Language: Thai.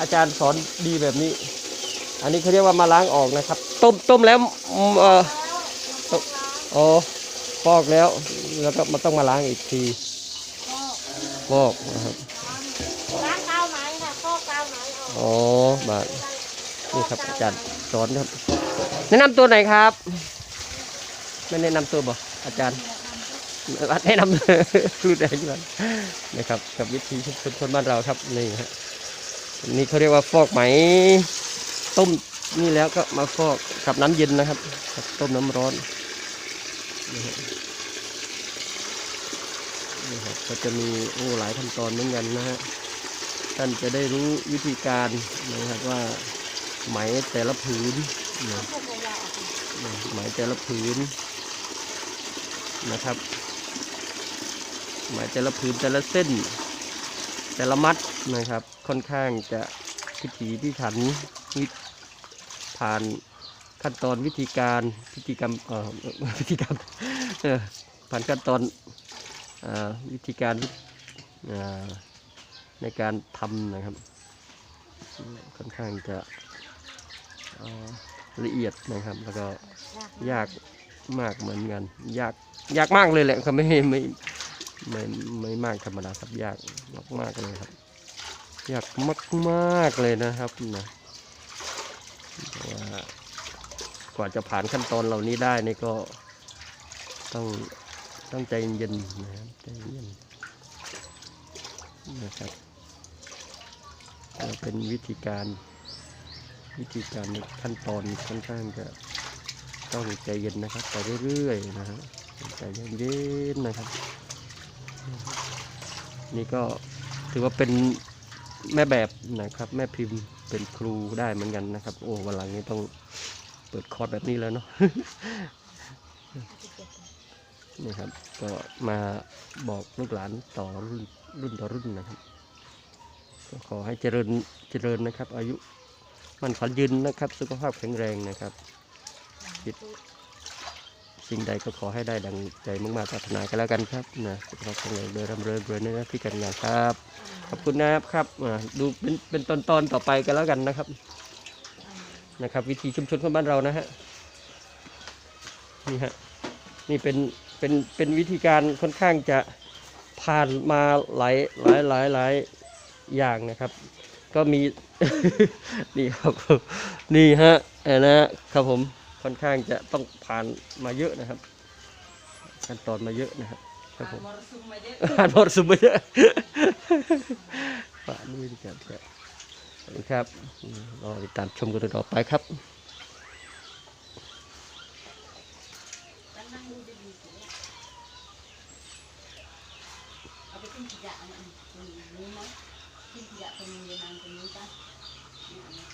อาจารย์สอนดีแบบนี้ อันนี้เขาเรียกว่ามาล้างออกนะครับ ต้มต้มแล้วอืมเออต้มอ๋อฟอกแล้วแล้วก็มันต้องมาล้างอีกทีฟอกนะครับล้างกาวไหนค่ะฟอกกาวไหนออกอ๋อบาทนี่ครับอาจารย์สอนครับ แนะนำตัวไหนอยครับไม่แนะนำตัวบ่อาจารย์แนะนำพูดได้ยังไงนะครับ กับวิธีชุมชนคนบ้านเราครับนี่ฮะ นี่เขาเรียกว่าฟอกไหมต้มนี่แล้วก็มาฟอกกับน้ำเย็นนะครับกับต้มน้ำร้อนนี่ฮะนี่ครับก็จะมีโอ้หลายขั้นตอนเหมือนกันนะฮะท่านจะได้รู้วิธีการนะครับว่าไหมแต่ละผืนนะพวกขยะออกมาไหมแต่ละผืนนะครับไหมแต่ละผืนแต่ละเส้น แต่ละมัดนะครับค่อนข้างจะพิถีพิถันวิผ่านขั้นตอนวิธีการพิธีกรรมเอ่อพิธีกรรมผ่านขั้นตอนอวิธีการในการทำนะครับ ค่อนข้างจะละเอียดนะครับ แล้วก็ยากมากเหมือนกัน ยากยากมากเลยแหละครับไม่ไม่ ไม่ไม่มากธรรมดาครับยากมากมากเลยครับ ยากมากมากเลยนะครับนะว่ากว่าจะผ่านขั้นตอนเหล่านี้ได้นี่ก็ต้องต้องใจเย็นนะครับใจเย็นนะครับเป็นวิธีการวิธีการในขั้นตอนค่อนข้างจะต้องใจเย็นนะครับไปเรื่อยๆนะฮะใจเย็นๆนะครับ นี่ก็ถือว่าเป็นแม่แบบนะครับ แม่พิมพ์เป็นครูได้เหมือนกันนะครับ โอ้วันหลังนี้ต้องเปิดคอร์สแบบนี้แล้วเนาะนี่ครับ ก็มาบอกลูกหลานต่อรุ่นรุ่นต่อรุ่นนะครับก็ขอให้เจริญเจริญนะครับ อายุมันขวัญยืนนะครับ สุขภาพแข็งแรงนะครับ สิ่งใดก็ขอให้ได้ดังใจมุ่งมาปรารถนากันแล้วกันครับนะสุขภาพแข็งแรงโดยร่ำเริญรวยในหน้าที่การงานครับ ขอบคุณนะครับครับดูเป็นเป็นตอนตอนๆต่อไปกันแล้วกันนะครับ นะครับ วิธีชุมชนของบ้านเรานะฮะนี่ฮะนี่เป็นเป็นเป็นวิธีการค่อนข้างจะผ่านมาหลายหลายหลายหลายอย่างนะครับ ก็มีนี่ครับนี่ฮะนะ ครับผม ค่อนข้างจะต้องผ่านมาเยอะนะครับขั้นตอนมาเยอะนะครับครับผมมรสุมมาเยอะผ่านมรสุมมาเยอะฝากด้วยดีกันครับสวัสดีครับอืมรอติดตามชมกันต่อไปครับนั่งดูดีๆสิเอาไปทิ้งขยะอันนี้ตรงนี้ไหมทิ้งขยะตรงนี้นางตรงนี้จ้ะนี่อันนี้